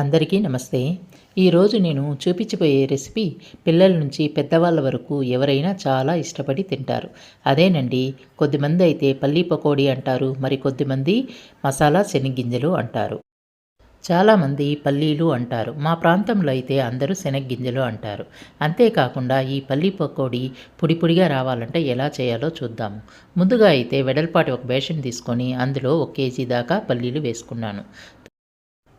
అందరికీ నమస్తే. ఈరోజు నేను చూపించబోయే రెసిపీ పిల్లల నుంచి పెద్దవాళ్ళ వరకు ఎవరైనా చాలా ఇష్టపడి తింటారు. అదేనండి కొద్దిమంది అయితే పల్లీ పకోడీ అంటారు మరి కొద్దిమంది మసాలా శనగింజలు అంటారు. చాలామంది పల్లీలు అంటారు. మా ప్రాంతంలో అయితే అందరూ శనగ్గింజలు అంటారు. అంతేకాకుండా ఈ పల్లీ పకోడీ పొడి పొడిగా రావాలంటే ఎలా చేయాలో చూద్దాము ముందుగా అయితే వెడల్పాటి ఒక బేషన్ తీసుకొని అందులో ఒక కేజీ దాకా పల్లీలు వేసుకున్నాను.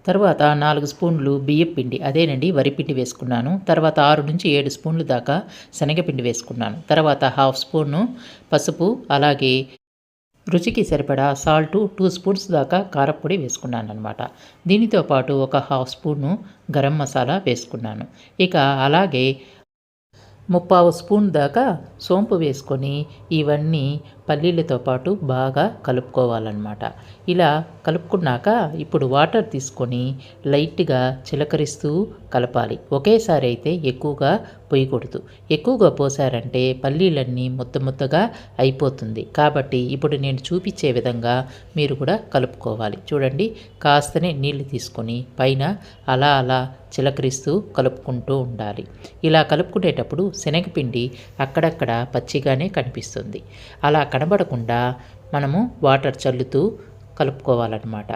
తర్వాత నాలుగు స్పూన్లు బియ్యం పిండి అదేనండి వరిపిండి వేసుకున్నాను. తర్వాత ఆరు నుంచి ఏడు స్పూన్లు దాకా శనగపిండి వేసుకున్నాను. తర్వాత హాఫ్ స్పూను పసుపు అలాగే రుచికి సరిపడా సాల్ట్ టూ స్పూన్స్ దాకా కారపొడి వేసుకున్నాను అనమాట దీనితో పాటు ఒక హాఫ్ స్పూను గరం మసాలా వేసుకున్నాను. ఇక అలాగే ముప్పావు స్పూన్ దాకా సోంపు వేసుకొని ఇవన్నీ పల్లీలతో పాటు బాగా కలుపుకోవాలన్నమాట. ఇలా కలుపుకున్నాక ఇప్పుడు వాటర్ తీసుకొని లైట్గా చిలకరిస్తూ కలపాలి. ఒకేసారి అయితే ఎక్కువగా పొయ్యకూడదు ఎక్కువగా పోసారంటే పల్లీలన్నీ ముద్ద ముద్దగా అయిపోతుంది. కాబట్టి ఇప్పుడు నేను చూపించే విధంగా మీరు కూడా కలుపుకోవాలి. చూడండి కాస్తనే నీళ్ళు తీసుకొని పైన అలా అలా చిలకరిస్తూ కలుపుకుంటూ ఉండాలి. ఇలా కలుపుకునేటప్పుడు శనగపిండి అక్కడక్కడ పచ్చిగానే కనిపిస్తుంది. అలా కనబడకుండా మనము వాటర్ చల్లుతూ కలుపుకోవాలన్నమాట.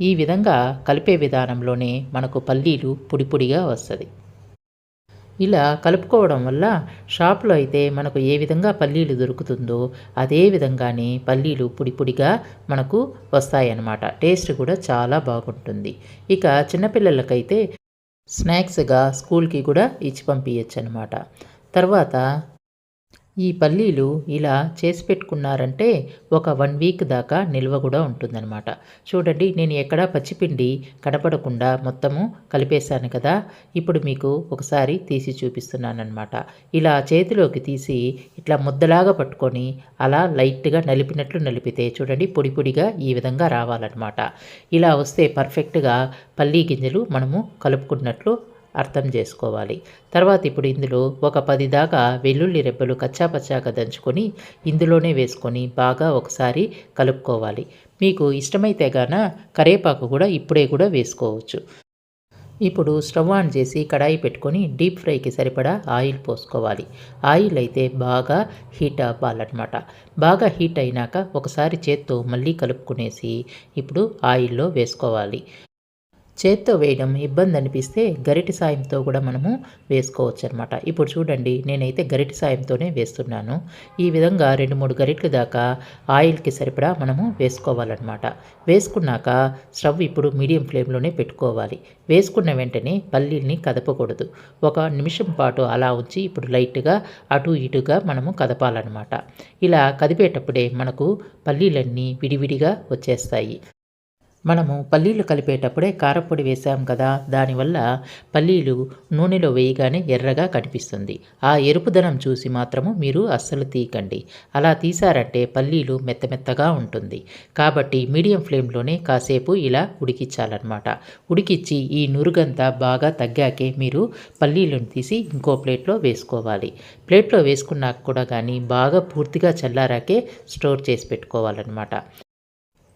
ఈ విధంగా కలిపే విధానంలోనే మనకు పల్లీలు పొడిపొడిగా వస్తుంది. ఇలా కలుపుకోవడం వల్ల షాప్లో అయితే మనకు ఏ విధంగా పల్లీలు దొరుకుతుందో అదే విధంగానే పల్లీలు పొడి పొడిగా మనకు వస్తాయన్నమాట. టేస్ట్ కూడా చాలా బాగుంటుంది. ఇక చిన్నపిల్లలకైతే స్నాక్స్గా స్కూల్కి కూడా ఇచ్చి పంపించచ్చు అనమాట తర్వాత ఈ పల్లీలు ఇలా చేసి పెట్టుకున్నారంటే ఒక వన్ వీక్ దాకా నిల్వ కూడా ఉంటుందన్నమాట. చూడండి నేను ఎక్కడా పచ్చిపిండి కనపడకుండా మొత్తము కలిపేశాను కదా. ఇప్పుడు మీకు ఒకసారి తీసి చూపిస్తున్నాను అనమాట ఇలా చేతిలోకి తీసి ఇట్లా ముద్దలాగా పట్టుకొని అలా లైట్గా నలిపినట్లు నలిపితే చూడండి పొడి పొడిగా ఈ విధంగా రావాలన్నమాట. ఇలా వస్తే పర్ఫెక్ట్గా పల్లీ గింజలు మనము కలుపుకున్నట్లు అర్థం చేసుకోవాలి. తర్వాత ఇప్పుడు ఇందులో ఒక పది దాకా వెల్లుల్లి రెబ్బలు కచ్చాపచ్చాగా దంచుకొని ఇందులోనే వేసుకొని బాగా ఒకసారి కలుపుకోవాలి. మీకు ఇష్టమైతే గాన కరేపాకు కూడా ఇప్పుడే కూడా వేసుకోవచ్చు. ఇప్పుడు స్టవ్ ఆన్ చేసి కడాయి పెట్టుకొని డీప్ ఫ్రైకి సరిపడా ఆయిల్ పోసుకోవాలి. ఆయిల్ అయితే బాగా హీట్ అవ్వాలన్నమాట. బాగా హీట్ అయినాక ఒకసారి చేత్తో మళ్ళీ కలుపుకునేసి ఇప్పుడు ఆయిల్లో వేసుకోవాలి. చేత్తో వేయడం ఇబ్బంది అనిపిస్తే గరిటి సాయంతో కూడా మనము వేసుకోవచ్చు అనమాట ఇప్పుడు చూడండి నేనైతే గరిటి సాయంతోనే వేస్తున్నాను. ఈ విధంగా రెండు మూడు గరిటలు దాకా ఆయిల్కి సరిపడా మనము వేసుకోవాలన్నమాట. వేసుకున్నాక స్టవ్ ఇప్పుడు మీడియం ఫ్లేమ్లోనే పెట్టుకోవాలి. వేసుకున్న వెంటనే పల్లీల్ని కదపకూడదు. ఒక నిమిషం పాటు అలా ఉంచి ఇప్పుడు లైట్గా అటు ఇటుగా మనము కదపాలన్నమాట. ఇలా కదిపేటప్పుడే మనకు పల్లీలన్నీ విడివిడిగా వచ్చేస్తాయి. మనము పల్లీలు కలిపేటప్పుడే కారపొడి వేసాం కదా దానివల్ల పల్లీలు నూనెలో వేయగానే ఎర్రగా కనిపిస్తుంది. ఆ ఎరుపుదనం చూసి మాత్రము మీరు అస్సలు తీయకండి. అలా తీసారంటే పల్లీలు మెత్తమెత్తగా ఉంటుంది. కాబట్టి మీడియం ఫ్లేమ్లోనే కాసేపు ఇలా ఉడికించాలన్నమాట. ఉడికిచ్చి ఈ నురుగంతా బాగా తగ్గాకే మీరు పల్లీలను తీసి ఇంకో ప్లేట్లో వేసుకోవాలి. ప్లేట్లో వేసుకున్నాక కూడా కానీ బాగా పూర్తిగా చల్లారాకే స్టోర్ చేసి పెట్టుకోవాలన్నమాట.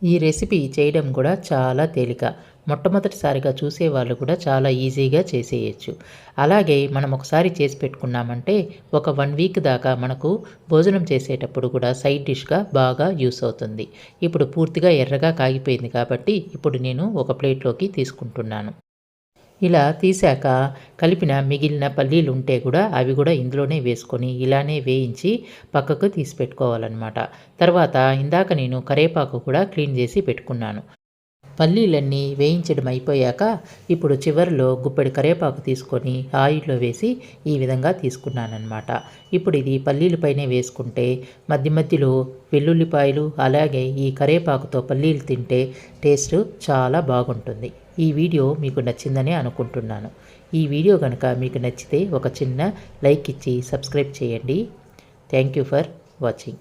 ఈ రెసిపీ చేయడం కూడా చాలా తేలిక. మొట్టమొదటిసారిగా చూసేవాళ్ళు కూడా చాలా ఈజీగా చేసేయచ్చు. అలాగే మనం ఒకసారి చేసి పెట్టుకున్నామంటే ఒక వన్ వీక్ దాకా మనకు భోజనం చేసేటప్పుడు కూడా సైడ్ డిష్గా బాగా యూస్ అవుతుంది. ఇప్పుడు పూర్తిగా ఎర్రగా కాగిపోయింది కాబట్టి ఇప్పుడు నేను ఒక ప్లేట్లోకి తీసుకుంటున్నాను. ఇలా తీసాక కలిపిన మిగిలిన పల్లీలు ఉంటే కూడా అవి కూడా ఇందులోనే వేసుకొని ఇలానే వేయించి పక్కకు తీసి పెట్టుకోవాలన్నమాట తర్వాత ఇందాక నేను కరేపాకు కూడా క్లీన్ చేసి పెట్టుకున్నాను. పల్లీలన్నీ వేయించడం అయిపోయాక ఇప్పుడు చివరిలో గుప్పెడి కరేపాకు తీసుకొని ఆయిల్లో వేసి ఈ విధంగా తీసుకున్నానమాట ఇప్పుడు ఇది పల్లీలపైనే వేసుకుంటే మధ్య మధ్యలో వెల్లుల్లిపాయలు అలాగే ఈ కరేపాకుతో పల్లీలు తింటే టేస్ట్ చాలా బాగుంటుంది. ఈ వీడియో మీకు నచ్చిందని అనుకుంటున్నాను. ఈ వీడియో కనుక మీకు నచ్చితే ఒక చిన్న లైక్ ఇచ్చి సబ్స్క్రైబ్ చేయండి. Thank you for watching.